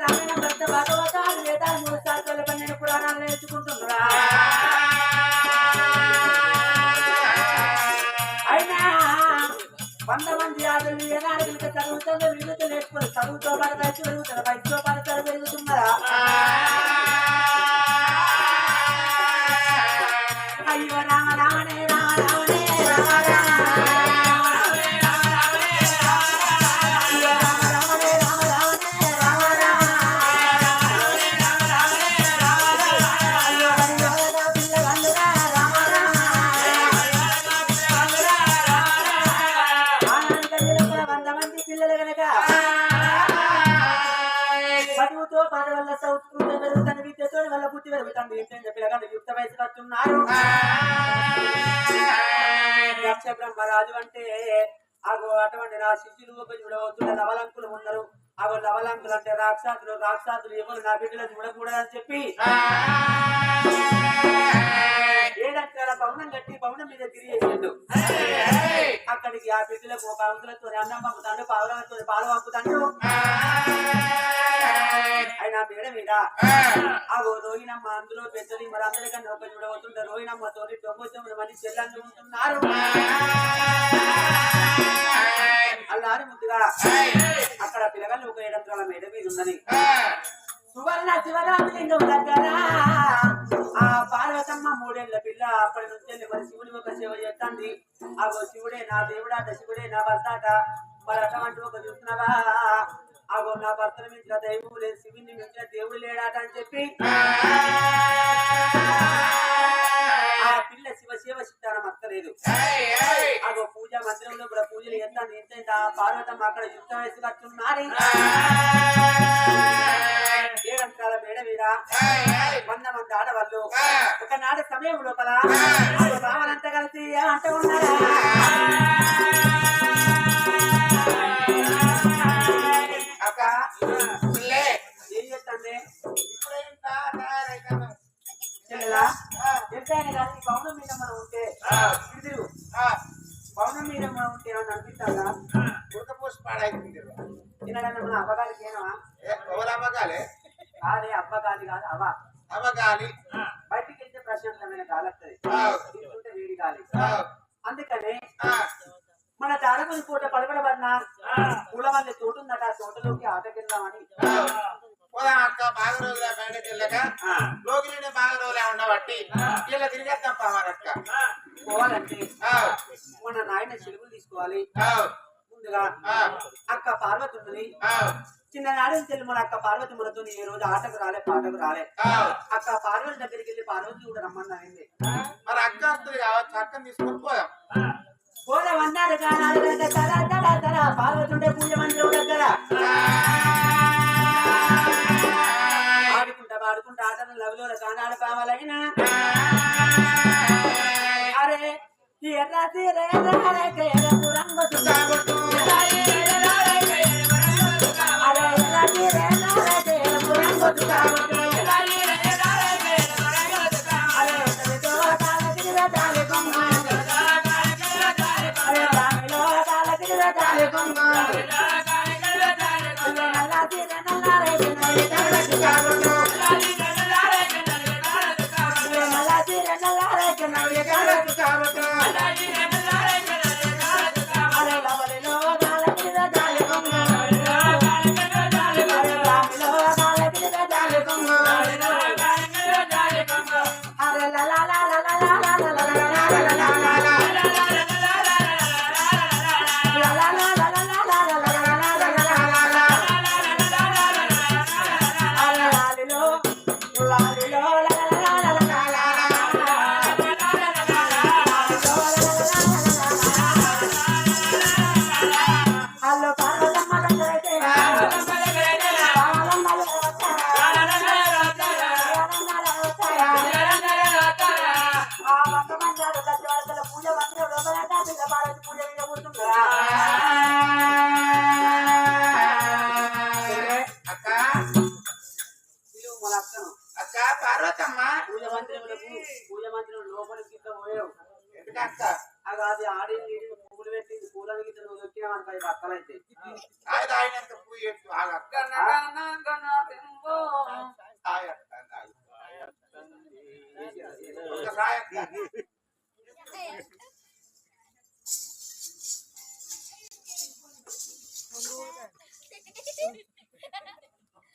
కట్ట భక్త వేదాలు మూడు పన్నెండు పురాణాలు నేర్చుకుంటున్నారా? అయినా వంద మంది ఆదులు ఏనాడు చదువుతుందో విలువతో నేర్చుకుని చదువుతో పాటు వయసు పెరుగుతారు చదువుతో పాట వల్ల సంస్కృతి పెరుగుతుంది విద్యతో వల్ల బుద్ధి పెరుగుతుంది ఏంటంటే పిల్లగాళ్ళు యుక్త వయసు వస్తున్నారు బ్రహ్మరాజు అంటే అగో అటువంటి నా శిష్యులు ఒక చూడవద్దు లవలంకులు ఉన్నారు. అగో లవలంకులు అంటే రాక్షసులు రాక్షసులు ఎవరు? నా బిడ్డలు చూడకూడదని చెప్పి. ఏడక్కడ భవనం కట్టి భవనం మీద తిరిగేసిండు. అక్కడికి ఆ బిడ్డలకు ఒక అంకులతో అన్నం పంపుతాడు పావులతో పాలు పంపుతాడు ఆయన మేడ మీద. ఆ రోహిణమ్మ అందులో పెద్దలు మరి అందరికన్నా ఒక చూడబోతుంటే రోహిణమ్మ తోటి తొంభై తొమ్మిది మంది చెల్లెళ్ళు ఉంటున్నారు. అల్లారు ముందుగా అక్కడ పిల్లగాళ్ళు ఒక ఏడంత్రాల మేడ మీద ఉందని. సువర్ణ శివరామలింగం దగ్గర. ఆ పార్వతమ్మ మూడేళ్ళ పిల్ల అప్పటి నుంచి మరి శివుడి ఒక సేవ చేస్తుంది. ఆ శివుడే నా దేవుడాట శివుడే నా భర్తాట. మరి అటువంటి ఒక చూస్తున్నావా? ఆగో నా భర్తను మించిన దైవం లేదు శివుని మించిన దేవుడు లేడాట అని చెప్పి ఆ పిల్ల శివ శివ సిద్ధానం అక్కలేదు ఆగో పూజ మందిరంలో కూడా పూజలు ఎంత ఎంత పార్వతమ్మ అక్కడ యుద్ధం వేసి కట్టున్నారు ఏడంకాల మేడ మీద వంద మంది ఆడవాళ్ళు ఒకనాడు సమయం లోపల రావాలంతా కలిసి అంటూ ఉన్నారా? ఎంతైనా కానీ భవనం మీద మనం ఉంటే ఇది భవనం మీద మనం ఉంటే ఏమన్నా అనిపిస్తుందా? ఉడకపోసి పాడైంది తినడానికి మన అబ్బగారికి ఏనవా అవ్వగాలే? కాదే అవ అవ్వగాలి. బయటికి వెళ్తే ప్రశాంతమైన గాలి వస్తుంది. తీసుకుంటే వేడి గాలి. అందుకనే మన దారపుని పూట పడబడబడిన పూల వల్ల తోట ఉందట ఆ తోటలోకి ఆటకెళ్దామని. పోదాం అక్క బాగా రోజుల బయటకు వెళ్ళక లోకిలోనే బాగా రోజులే ఉండబట్టి ఇలా తిరిగేద్దాం పావారక్క పోవాలంటే మన నాయన చెలుగులు తీసుకోవాలి. ముందుగా అక్క పార్వతి ఉంటుంది చిన్ననాడు వెళ్ళి మన అక్క పార్వతి మనతో ఏ రోజు ఆటకు రాలే పాటకు రాలే. అక్క పార్వతి దగ్గరికి వెళ్ళి పార్వతి కూడా రమ్మన్నాయింది మరి అక్క వస్తుంది కావచ్చు అక్కని తీసుకొని పోదాం. కనుక తరా తరా తరా పార్వతి ఉండే Thank you. అది ఆడి నీటిని పువ్వులు పెట్టి పూలను గీతలు దొరికి మనకు ఐదు అక్కలు అవుతాయి ఆయన ఆయనంత పువ్వు చేస్తూ ఒకసారి